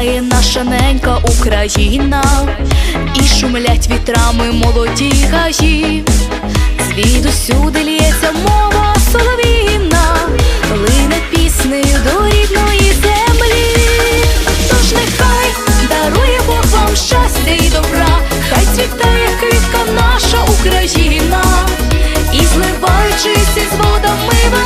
наша ненька Україна, і шумлять вітрами молоді гаї, звідусюди лється мова солов'їна, лине піснею до рідної землі. Тож нехай дарує Бог вам щастя і добра, хай цвітає квітка наша Україна, і зливаючись із водами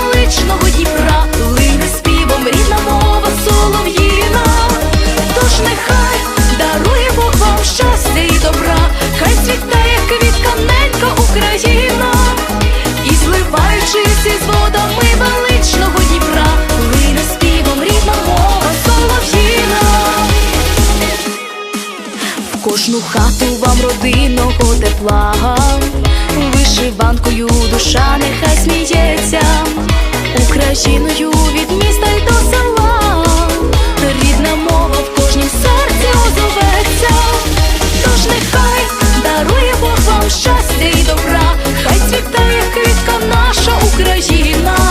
кожну хату вам родинного тепла, вишиванкою душа нехай сміється, Україною від міста й до села, рідна мова в кожнім серці озоветься, тож нехай дарує Бог вам щастя і добра, хай цвітає квітка наша Україна,